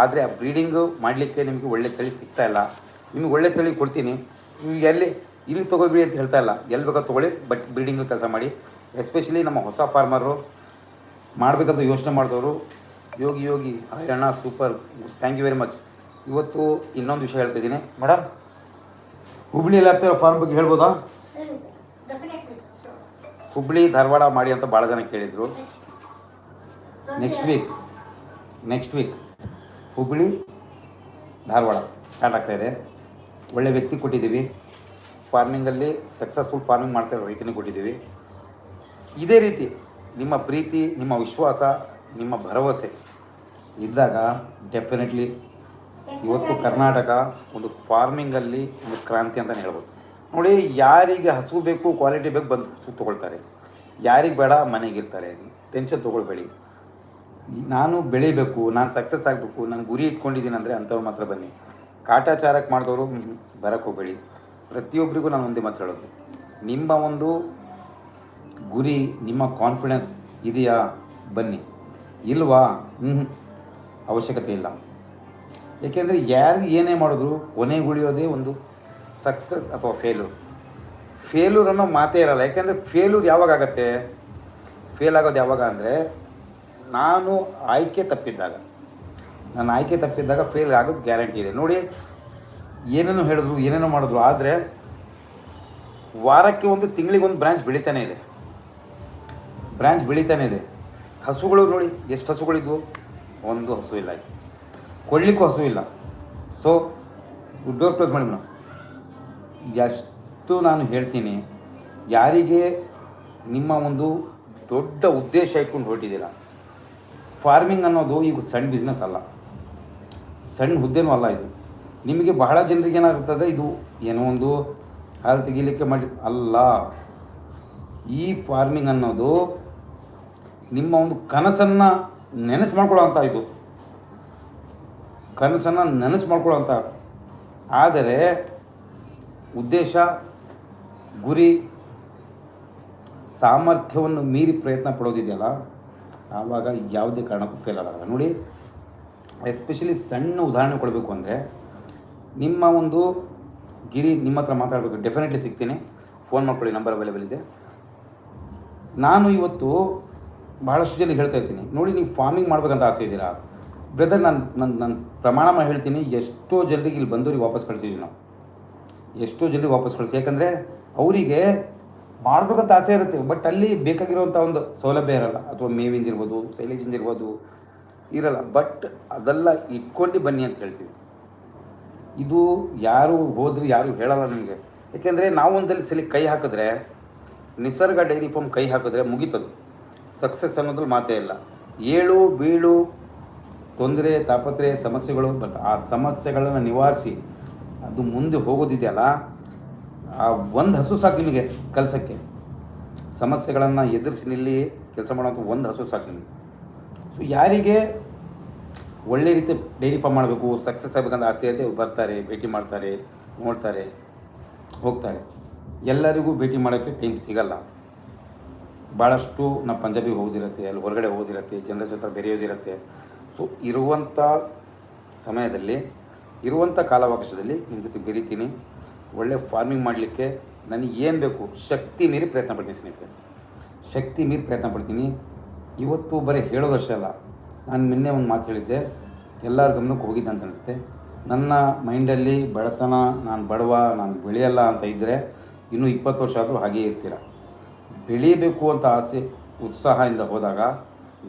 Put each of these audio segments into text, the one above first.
ಆದರೆ ಆ ಬ್ರೀಡಿಂಗು ಮಾಡಲಿಕ್ಕೆ ನಿಮಗೆ ಒಳ್ಳೆ ತಳಿ ಸಿಗ್ತಾ ಇಲ್ಲ. ನಿಮಗೆ ಒಳ್ಳೆ ತಳಿ ಕೊಡ್ತೀನಿ. ನೀವು ಎಲ್ಲಿ, ಇಲ್ಲಿ ತೊಗೋಬೇಡಿ ಅಂತ ಹೇಳ್ತಾ ಇಲ್ಲ. ಎಲ್ಲಿ ಬೇಕೋ ತೊಗೊಳ್ಳಿ ಬಟ್ ಬ್ರೀಡಿಂಗು ಕೆಲಸ ಮಾಡಿ. ಎಸ್ಪೆಷಲಿ ನಮ್ಮ ಹೊಸ ಫಾರ್ಮರು ಮಾಡಬೇಕಂತ ಯೋಚನೆ ಮಾಡಿದವರು, Yogi Yogi Haryana super thank you very much ಇವತ್ತು ಇನ್ನೊಂದು ವಿಷಯ ಹೇಳ್ತಿದ್ದೀನಿ ಮೇಡಮ್ ಹುಬ್ಳಿಯಲ್ಲಿ ಆಗ್ತಿರೋ ಫಾರ್ಮ್ ಬಗ್ಗೆ ಹೇಳ್ಬೋದಾ? ಹುಬ್ಳಿ ಧಾರವಾಡ ಮಾಡಿ ಅಂತ ಭಾಳ ಜನ ಕೇಳಿದರು. Next week next week Hubli, Dharwad start ಆಗ್ತಾ ಇದೆ. ಒಳ್ಳೆ ವ್ಯಕ್ತಿ ಕೊಟ್ಟಿದ್ದೀವಿ. ಫಾರ್ಮಿಂಗಲ್ಲಿ ಸಕ್ಸಸ್ಫುಲ್ ಫಾರ್ಮಿಂಗ್ ಮಾಡ್ತಾ ಇರೋ ರೈತನಿಗೆ ಕೊಟ್ಟಿದ್ದೀವಿ. ಇದೇ ರೀತಿ ನಿಮ್ಮ ಪ್ರೀತಿ, ನಿಮ್ಮ ವಿಶ್ವಾಸ, ನಿಮ್ಮ ಭರವಸೆ ಇದ್ದಾಗ ಡೆಫಿನೆಟ್ಲಿ ಇವತ್ತು ಕರ್ನಾಟಕ ಒಂದು ಫಾರ್ಮಿಂಗಲ್ಲಿ ಒಂದು ಕ್ರಾಂತಿ ಅಂತಲೇ ಹೇಳ್ಬೋದು. ನೋಡಿ, ಯಾರಿಗೆ ಹಸು ಬೇಕು ಕ್ವಾಲಿಟಿ ಬೇಕು ಬಂದು ಹಸು ತೊಗೊಳ್ತಾರೆ. ಯಾರಿಗೆ ಬೇಡ ಮನೆಗಿರ್ತಾರೆ ಟೆನ್ಷನ್ ತೊಗೊಳ್ಬೇಡಿ. ನಾನು ಬೆಳಿಬೇಕು, ನಾನು ಸಕ್ಸಸ್ ಆಗಬೇಕು, ನಾನು ಗುರಿ ಇಟ್ಕೊಂಡಿದ್ದೀನಿ ಅಂದರೆ ಅಂಥವ್ರು ಮಾತ್ರ ಬನ್ನಿ. ಕಾಟಾಚಾರಕ್ಕೆ ಮಾಡಿದವರು ಬರಕ್ಕೆ ಹೋಗಬೇಡಿ. ಪ್ರತಿಯೊಬ್ಬರಿಗೂ ನಾನು ಒಂದೇ ಮಾತು ಹೇಳೋದು. ನಿಮ್ಮ ಒಂದು ಗುರಿ, ನಿಮ್ಮ ಕಾನ್ಫಿಡೆನ್ಸ್ ಇದೆಯಾ? ಬನ್ನಿ. ಇಲ್ವಾ? ಹ್ಞೂ ಅವಶ್ಯಕತೆ ಇಲ್ಲ. ಏಕೆಂದರೆ ಯಾರು ಏನೇ ಮಾಡಿದ್ರು ಕೊನೆಗೆ ಉಳಿಯೋದೇ ಒಂದು ಸಕ್ಸಸ್ ಅಥವಾ ಫೇಲ್ಯೂರ್ ಫೇಲ್ಯೂರ್ ಅನ್ನೋ ಮಾತೇ ಇರಲ್ಲ. ಯಾಕೆಂದರೆ ಫೇಲ್ಯೂರ್ ಯಾವಾಗ ಆಗುತ್ತೆ? ಫೇಲ್ ಆಗೋದು ಯಾವಾಗ ಅಂದರೆ ನಾನು ಆಯ್ಕೆ ತಪ್ಪಿದ್ದಾಗ, ನನ್ನ ಆಯ್ಕೆ ತಪ್ಪಿದ್ದಾಗ ಫೇಲ್ ಆಗೋದು ಗ್ಯಾರಂಟಿ ಇದೆ. ನೋಡಿ, ಏನೇನೋ ಹೇಳಿದ್ರು, ಏನೇನೋ ಮಾಡಿದ್ರು, ಆದರೆ ವಾರಕ್ಕೆ ಒಂದು ತಿಂಗಳಿಗೆ ಒಂದು ಬ್ರಾಂಚ್ ಬೆಳೀತಾನೆ ಇದೆ. ಬ್ರಾಂಚ್ ಬೆಳೀತಾನೆ ಇದೆ. ಹಸುಗಳು ನೋಡಿ, ಎಷ್ಟು ಹಸುಗಳಿದ್ವು? ಒಂದು ಹಸು ಇಲ್ಲ. ಕೊಡ್ಲಿಕ್ಕೂ ಹಸು ಇಲ್ಲ. ಸೊ ಡೋರ್ ಕ್ಲೋಸ್ ಮಾಡಿ ಮೇಡಮ್. ಎಷ್ಟು ನಾನು ಹೇಳ್ತೀನಿ, ಯಾರಿಗೆ ನಿಮ್ಮ ಒಂದು ದೊಡ್ಡ ಉದ್ದೇಶ ಇಟ್ಕೊಂಡು ಹೊರಟಿದ್ದೀರಾ? ಫಾರ್ಮಿಂಗ್ ಅನ್ನೋದು ಈಗ ಸಣ್ಣ ಬಿಸ್ನೆಸ್ ಅಲ್ಲ. ಸಣ್ಣ ಹುದ್ದೆನೂ ಅಲ್ಲ ಇದು. ನಿಮಗೆ ಬಹಳ ಜನರಿಗೆ ಏನಾಗುತ್ತದೆ? ಇದು ಏನೋ ಒಂದು ಹಾಲು ತೆಗಿಲಿಕ್ಕೆ ಮಾಡಿ ಅಲ್ಲ. ಈ ಫಾರ್ಮಿಂಗ್ ಅನ್ನೋದು ನಿಮ್ಮ ಒಂದು ಕನಸನ್ನು ನೆನೆಸು ಮಾಡ್ಕೊಳ್ಳೋ ಅಂತ ಇದು. ಕನಸನ್ನು ನೆನೆಸು ಮಾಡ್ಕೊಳ್ಳೋ ಅಂತ ಆದರೆ ಉದ್ದೇಶ, ಗುರಿ, ಸಾಮರ್ಥ್ಯವನ್ನು ಮೀರಿ ಪ್ರಯತ್ನ ಪಡೋದಿದೆಯಲ್ಲ? ಆವಾಗ ಯಾವುದೇ ಕಾರಣಕ್ಕೂ ಫೇಲ್ ಆಗಲ್ಲ. ನೋಡಿ ಎಸ್ಪೆಷಲಿ ಸಣ್ಣ ಉದಾಹರಣೆ ಕೊಡಬೇಕು ಅಂದರೆ, ನಿಮ್ಮ ಒಂದು ಗಿರಿ ನಿಮ್ಮ ಹತ್ರ ಮಾತಾಡಬೇಕು ಡೆಫಿನೆಟ್ಲಿ ಸಿಗ್ತೀನಿ. ಫೋನ್ ಮಾಡ್ಕೊಳ್ಳಿ ನಂಬರ್ ಅವೈಲೇಬಲ್ ಇದೆ. ನಾನು ಇವತ್ತು ಭಾಳಷ್ಟು ಜನಕ್ಕೆ ಹೇಳ್ತಾ ಇರ್ತೀನಿ, ನೋಡಿ, ನೀವು ಫಾರ್ಮಿಂಗ್ ಮಾಡ್ಬೇಕಂತ ಆಸೆ ಇದ್ದೀರಾ? ಬ್ರದರ್ ನಾನು ನನ್ನ ನನ್ನ ಪ್ರಮಾಣ ಮಾಡಿ ಹೇಳ್ತೀನಿ, ಎಷ್ಟೋ ಜನರಿಗೆ ಇಲ್ಲಿ ಬಂದವ್ರಿಗೆ ವಾಪಸ್ ಕಳಿಸಿದ್ವಿ ನಾವು. ಎಷ್ಟೋ ಜನರಿಗೆ ವಾಪಸ್ ಕಳಿಸಿ, ಯಾಕಂದರೆ ಅವರಿಗೆ ಮಾಡ್ಬೇಕಂತ ಆಸೆ ಇರುತ್ತೆ. ಬಟ್ ಅಲ್ಲಿ ಬೇಕಾಗಿರುವಂಥ ಒಂದು ಸೌಲಭ್ಯ ಇರಲ್ಲ. ಅಥವಾ ಮೇವಿಂದ ಇರ್ಬೋದು ಸೈಲೇಜಿಂದ ಇರ್ಬೋದು, ಇರಲ್ಲ. ಬಟ್ ಅದೆಲ್ಲ ಇಟ್ಕೊಂಡು ಬನ್ನಿ ಅಂತ ಹೇಳ್ತೀವಿ. ಇದು ಯಾರು ಹೋದ್ರೂ ಯಾರು ಹೇಳಲ್ಲ ನಿಮಗೆ. ಯಾಕೆಂದರೆ ನಾವು ಒಂದಲ್ಲಿ ಸಲ ಕೈ ಹಾಕಿದ್ರೆ, ನಿಸರ್ಗ ಡೈರಿ ಫಾರ್ಮ್ ಕೈ ಹಾಕಿದ್ರೆ ಮುಗೀತದು. ಸಕ್ಸಸ್ ಅನ್ನೋದ್ರಲ್ಲಿ ಮಾತೇ ಇಲ್ಲ. ಏಳು, ಬೀಳು, ತೊಂದರೆ ತಾಪತ್ರೆ ಸಮಸ್ಯೆಗಳು ಬಟ್ ಆ ಸಮಸ್ಯೆಗಳನ್ನು ನಿವಾರಿಸಿ ಅದು ಮುಂದೆ ಹೋಗೋದಿದೆಯಲ್ಲ ಆ ಒಂದು ಹಸು ಸಾಕು ನಿಮಗೆ ಕೆಲಸಕ್ಕೆ. ಸಮಸ್ಯೆಗಳನ್ನು ಎದುರಿಸಿ ನಿಲ್ಲಿ ಕೆಲಸ ಮಾಡೋಂಥ ಒಂದು ಹಸು ಸಾಕು ನಿಮಗೆ. ಸೊ ಯಾರಿಗೆ ಒಳ್ಳೆ ರೀತಿ ಡೈರಿ ಫಾರ್ಮ್ ಮಾಡಬೇಕು, ಸಕ್ಸಸ್ ಆಗಬೇಕಂತ ಆಸೆ ಇದೆ ಬರ್ತಾರೆ, ಭೇಟಿ ಮಾಡ್ತಾರೆ, ನೋಡ್ತಾರೆ, ಹೋಗ್ತಾರೆ. ಎಲ್ಲರಿಗೂ ಭೇಟಿ ಮಾಡೋಕ್ಕೆ ಟೈಮ್ ಸಿಗಲ್ಲ. ಭಾಳಷ್ಟು ನಮ್ಮ ಪಂಜಾಬಿಗೆ ಹೋಗೋದಿರುತ್ತೆ, ಅಲ್ಲಿ ಹೊರಗಡೆ ಹೋಗೋದಿರುತ್ತೆ, ಜನರ ಜೊತೆ ಬೆರೆಯೋದಿರುತ್ತೆ. ಸೊ ಇರುವಂಥ ಸಮಯದಲ್ಲಿ ಇರುವಂಥ ಕಾಲಾವಕಾಶದಲ್ಲಿ ನಿಮ್ಮ ಜೊತೆ ಬೆರಿತೀನಿ. ಒಳ್ಳೆ ಫಾರ್ಮಿಂಗ್ ಮಾಡಲಿಕ್ಕೆ ನನಗೆ ಏನು ಬೇಕು, ಶಕ್ತಿ ಮೀರಿ ಪ್ರಯತ್ನ ಪಡ್ತೀನಿ ಸ್ನೇಹಿತರೆ. ಶಕ್ತಿ ಮೀರಿ ಪ್ರಯತ್ನ ಪಡ್ತೀನಿ. ಇವತ್ತು ಬರೀ ಹೇಳೋದಷ್ಟೇ ಅಲ್ಲ, ನಾನು ನಿನ್ನೆ ಒಂದು ಮಾತು ಹೇಳಿದ್ದೆ, ಎಲ್ಲರ ಗಮನಕ್ಕೆ ಹೋಗಿದ್ದೆ ಅಂತ ಅನಿಸುತ್ತೆ. ನನ್ನ ಮೈಂಡಲ್ಲಿ ಬಡತನ, ನಾನು ಬಡವ, ನಾನು ಬೆಳೆಯಲ್ಲ ಅಂತ ಇದ್ದರೆ ಇನ್ನೂ ಇಪ್ಪತ್ತು ವರ್ಷ ಆದರೂ ಹಾಗೇ ಇರ್ತೀರ? ಬೆಳೀಬೇಕು ಅಂತ ಆಸೆ, ಉತ್ಸಾಹದಿಂದ ಹೋದಾಗ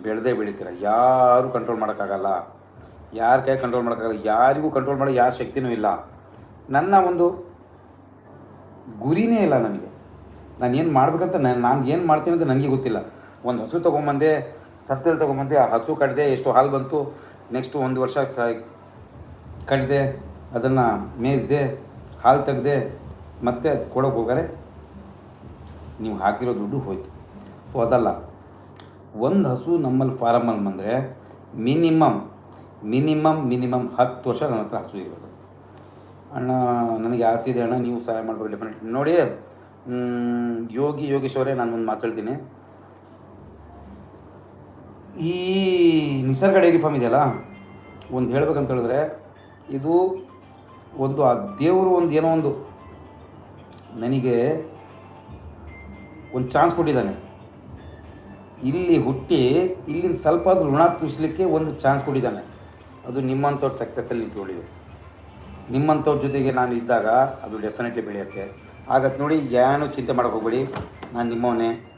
ಬೆಳೆದೇ ಬೆಳಿತೀರ? ಯಾರೂ ಕಂಟ್ರೋಲ್ ಮಾಡೋಕ್ಕಾಗಲ್ಲ. ಯಾರ ಕೈ ಕಂಟ್ರೋಲ್ ಮಾಡೋಕ್ಕಾಗಲ್ಲ? ಯಾರಿಗೂ ಕಂಟ್ರೋಲ್ ಮಾಡೋ, ಯಾರ ಶಕ್ತಿನೂ ಇಲ್ಲ. ನನ್ನ ಒಂದು ಗುರಿನೇ ಇಲ್ಲ ನನಗೆ. ನಾನು ಏನು ಮಾಡ್ಬೇಕಂತ ನಾನು ನಾನು ಏನು ಮಾಡ್ತೀನಿ ಅಂತ ನನಗೆ ಗೊತ್ತಿಲ್ಲ. ಒಂದು ಹಸು ತೊಗೊಂಬಂದೆ ಸತ್ತಲ್ಲಿ ತೊಗೊಂಬಂದೆ, ಆ ಹಸು ಕಟ್ಟಿದೆ ಎಷ್ಟು ಹಾಲು ಬಂತು. ನೆಕ್ಸ್ಟು ಒಂದು ವರ್ಷ ಕಟ್ಟಿದೆ ಅದನ್ನು ಮೇಯ್ಸ್ದೆ, ಹಾಲು ತೆಗೆದೆ, ಮತ್ತೆ ಅದು ಕೊಡೋಕೆ ಹೋಗಾರೆ ನೀವು ಹಾಕಿರೋ ದುಡ್ಡು ಹೋಯ್ತು. ಸೊ ಅದಲ್ಲ. ಒಂದು ಹಸು ನಮ್ಮಲ್ಲಿ ಫಾರಮಲ್ಲಿ ಬಂದರೆ ಮಿನಿಮಮ್ ಮಿನಿಮಮ್ ಮಿನಿಮಮ್ ಹತ್ತು ವರ್ಷ ನನ್ನ ಹತ್ರ ಹಸು ಇರೋದು. ಅಣ್ಣ, ನನಗೆ ಆಸೆ ಇದೆ ಅಣ್ಣ, ನೀವು ಸಹಾಯ ಮಾಡ್ಬೋದು ಡೆಫಿನೆಟ್ ನೋಡಿ ಯೋಗಿ ಯೋಗೇಶ್ವರೇ ನಾನು ಒಂದು ಮಾತಾಡ್ತೀನಿ ಈ ನಿಸರ್ಗ ಡೈರಿ ಫಾರ್ಮ್ ಇದೆಯಲ್ಲ, ಒಂದು ಹೇಳ್ಬೇಕಂತ ಹೇಳಿದ್ರೆ, ಇದು ಒಂದು, ಆ ದೇವರು ಒಂದು ಏನೋ ಒಂದು ನನಗೆ ಒಂದು ಚಾನ್ಸ್ ಕೊಟ್ಟಿದ್ದಾನೆ. ಇಲ್ಲಿ ಹುಟ್ಟಿ ಇಲ್ಲಿನ ಸ್ವಲ್ಪ ಆದರೂ ಋಣ ತೀರಿಸಲಿಕ್ಕೆ ಒಂದು ಚಾನ್ಸ್ ಕೊಟ್ಟಿದ್ದಾನೆ. ಅದು ನಿಮ್ಮಂಥವ್ರ ಸಕ್ಸಸ್ಸಲ್ಲಿ ನಿಂತ್ಕೊಂಡಿದೆ. ನಿಮ್ಮಂಥವ್ರ ಜೊತೆಗೆ ನಾನು ಇದ್ದಾಗ ಅದು ಡೆಫಿನೆಟ್ಲಿ ಬೆಳೆಯುತ್ತೆ. ಆಗತ್ತೆ ನೋಡಿ ಏನೂ ಚಿಂತೆ ಮಾಡೋಕೆ ಹೋಗ್ಬೇಡಿ. ನಾನು ನಿಮ್ಮವನೇ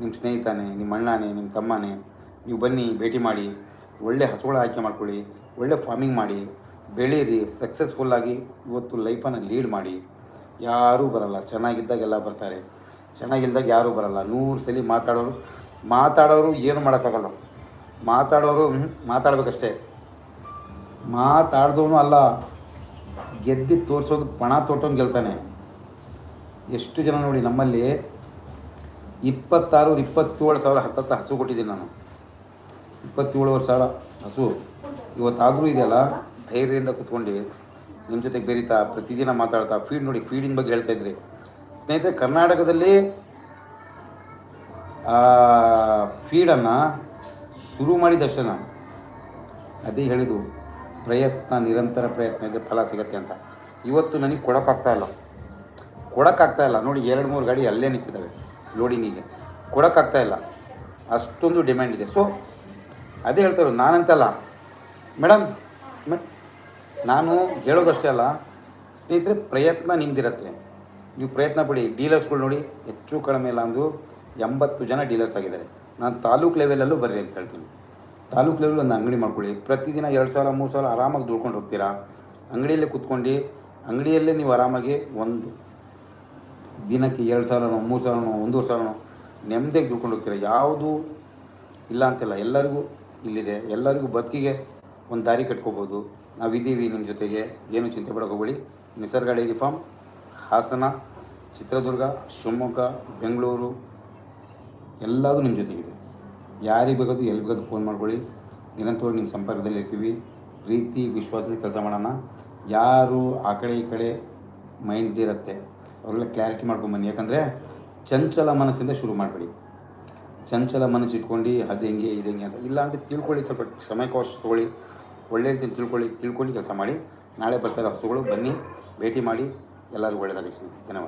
ನಿಮ್ಮ ಸ್ನೇಹಿತನೇ ನಿಮ್ಮ ಅಣ್ಣನೇ ನಿಮ್ಮ ತಮ್ಮನೇ, ನೀವು ಬನ್ನಿ, ಭೇಟಿ ಮಾಡಿ, ಒಳ್ಳೆ ಹಸುಗಳ ಆಯ್ಕೆ ಮಾಡ್ಕೊಳ್ಳಿ, ಒಳ್ಳೆ ಫಾರ್ಮಿಂಗ್ ಮಾಡಿ, ಬೆಳೀರಿ ಸಕ್ಸಸ್ಫುಲ್ಲಾಗಿ ಇವತ್ತು ಲೈಫನ್ನು ಲೀಡ್ ಮಾಡಿ. ಯಾರೂ ಬರಲ್ಲ. ಚೆನ್ನಾಗಿದ್ದಾಗ ಎಲ್ಲ ಬರ್ತಾರೆ. ಚೆನ್ನಾಗಿಲ್ದಾಗ ಯಾರೂ ಬರಲ್ಲ. ನೂರು ಸಲ ಮಾತಾಡೋರು ಮಾತಾಡೋರು ಏನು ಮಾಡೋಕ್ಕಾಗಲ್ಲ. ಮಾತಾಡೋರು ಮಾತಾಡಬೇಕಷ್ಟೇ. ಮಾತಾಡ್ದವನು ಅಲ್ಲ. ಗೆದ್ದಿ ತೋರಿಸೋದು ಪಣ ತೊಟ್ಟೋನು ಗೆಲ್ತಾನೆ. ಎಷ್ಟು ಜನ ನೋಡಿ ನಮ್ಮಲ್ಲಿ ಇಪ್ಪತ್ತಾರು ಇಪ್ಪತ್ತೇಳು ಸಾವಿರ ಹತ್ತತ್ತ ಹಸು ಕೊಟ್ಟಿದ್ದೀನಿ ನಾನು. ಇಪ್ಪತ್ತೇಳುವರೆ ಸಾವಿರ ಹಸು. ಇವತ್ತಾದರೂ ಇದೆಯಲ್ಲ, ಧೈರ್ಯದಿಂದ ಕುತ್ಕೊಂಡು ನಿಮ್ಮ ಜೊತೆಗೆ ಬೆರೀತಾ, ಪ್ರತಿದಿನ ಮಾತಾಡ್ತಾ ಫೀಡ್ ನೋಡಿ ಫೀಡಿನ ಬಗ್ಗೆ ಹೇಳ್ತಾ ಇದ್ರಿ. ಸ್ನೇಹಿತರೆ, ಕರ್ನಾಟಕದಲ್ಲಿ ಫೀಡನ್ನು ಶುರು ಮಾಡಿದಷ್ಟೇ ನಾನು ಅದೇ ಹೇಳಿದ್ದು ಪ್ರಯತ್ನ, ನಿರಂತರ ಪ್ರಯತ್ನ ಇದ್ದರೆ ಫಲ ಸಿಗತ್ತೆ ಅಂತ. ಇವತ್ತು ನನಗೆ ಕೊಡೋಕ್ಕಾಗ್ತಾ ಇಲ್ಲ. ಕೊಡೋಕ್ಕಾಗ್ತಾ ಇಲ್ಲ. ನೋಡಿ, ಎರಡು, ಮೂರು ಗಾಡಿ ಅಲ್ಲೇ ನಿಂತಿದ್ದಾವೆ ಲೋಡಿಂಗಿಗೆ ಕೊಡೋಕ್ಕಾಗ್ತಾ ಇಲ್ಲ. ಅಷ್ಟೊಂದು ಡಿಮ್ಯಾಂಡ್ ಇದೆ. ಸೊ ಅದೇ ಹೇಳ್ತಾರೆ ನಾನಂತಲ್ಲ ಮೇಡಮ್ ನಾನು ಹೇಳೋದಷ್ಟೇ ಅಲ್ಲ, ಸ್ನೇಹಿತರೆ, ಪ್ರಯತ್ನ ನಿಮ್ದಿರತ್ತೆ. ನೀವು ಪ್ರಯತ್ನ ಪಡಿ. ಡೀಲರ್ಸ್ಗಳು ನೋಡಿ, ಹೆಚ್ಚು ಕಡಿಮೆ ಇಲ್ಲ ಅಂದು ಎಂಬತ್ತು ಜನ ಡೀಲರ್ಸ್ ಆಗಿದ್ದಾರೆ. ನಾನು ತಾಲೂಕು ಲೆವೆಲಲ್ಲೂ ಬರ್ರಿ ಅಂತ ಹೇಳ್ತೀನಿ. ತಾಲೂಕು ಲೆವೆಲ್ ಒಂದು ಅಂಗಡಿ ಮಾಡ್ಕೊಳ್ಳಿ. ಪ್ರತಿದಿನ ಎರಡು ಸಾವಿರ, ಮೂರು ಸಾವಿರ ಆರಾಮಾಗಿ ದುಡ್ಕೊಂಡು ಹೋಗ್ತೀರಾ? ಅಂಗಡಿಯಲ್ಲೇ ಕೂತ್ಕೊಂಡು, ಅಂಗಡಿಯಲ್ಲೇ ನೀವು ಆರಾಮಾಗಿ ಒಂದು ದಿನಕ್ಕೆ ಎರಡು ಸಾವಿರನೋ, ಮೂರು ಸಾವಿರನೋ, ಒಂದೂವರೆ ಸಾವಿರನೋ ನೆಮ್ಮದಿಯಾಗಿ ದುಡ್ಕೊಂಡು ಹೋಗ್ತೀರಾ? ಯಾವುದು ಇಲ್ಲ ಅಂತಿಲ್ಲ. ಎಲ್ಲರಿಗೂ ಇಲ್ಲಿದೆ. ಎಲ್ಲರಿಗೂ ಬದುಕಿಗೆ ಒಂದು ದಾರಿ ಕಟ್ಕೋಬೋದು. ನಾವಿದ್ದೀವಿ ನಿಮ್ಮ ಜೊತೆಗೆ. ಏನು ಚಿಂತೆ ಪಡ್ಕೋಬೇಡಿ. ನಿಸರ್ಗ ಡೈರಿ ಫಾರ್ಮ್, ಹಾಸನ, ಚಿತ್ರದುರ್ಗ, ಶಿವಮೊಗ್ಗ, ಬೆಂಗಳೂರು, ಎಲ್ಲದೂ ನಿಮ್ಮ ಜೊತೆಗಿದೆ. ಯಾರಿಗೆ ಬೇಕಾದ್ರೂ ಎಲ್ಲಿ ಬೇಕಾದ್ರೂ ಫೋನ್ ಮಾಡ್ಕೊಳ್ಳಿ. ನಿರಂತರವಾಗಿ ನಿಮ್ಮ ಸಂಪರ್ಕದಲ್ಲಿ ಇರ್ತೀವಿ. ಪ್ರೀತಿ ವಿಶ್ವಾಸದಲ್ಲಿ ಕೆಲಸ ಮಾಡೋಣ. ಯಾರು ಆ ಕಡೆ ಈ ಕಡೆ ಮೈಂಡ್ ಇರುತ್ತೆ ಅವರೆಲ್ಲ ಕ್ಲಾರಿಟಿ ಮಾಡ್ಕೊಂಬನ್ನಿ ಯಾಕಂದರೆ ಚಂಚಲ ಮನಸ್ಸಿಂದ ಶುರು ಮಾಡಬೇಡಿ. ಚಂಚಲ ಮನಸ್ಸು ಇಟ್ಕೊಂಡು ಅದು ಹೆಂಗೆ, ಇದು ಹೆಂಗೆ ಅಂತ ಇಲ್ಲ ಅಂತ ತಿಳ್ಕೊಳ್ಳಿ, ಸ್ವಲ್ಪ ಸಮಯಕ್ಕೋಶ ತೊಗೊಳ್ಳಿ. ಒಳ್ಳೆ ರೀತಿ ತಿಳ್ಕೊಳ್ಳಿ, ತಿಳ್ಕೊಂಡು ಕೆಲಸ ಮಾಡಿ. ನಾಳೆ ಬರ್ತಾರೆ ಹಸುಗಳು ಬನ್ನಿ, ಭೇಟಿ ಮಾಡಿ. ಎಲ್ಲರಿಗೂ ಒಳ್ಳೆಯದಾಗಿಸ್ತೀನಿ ಧನ್ಯವಾದ.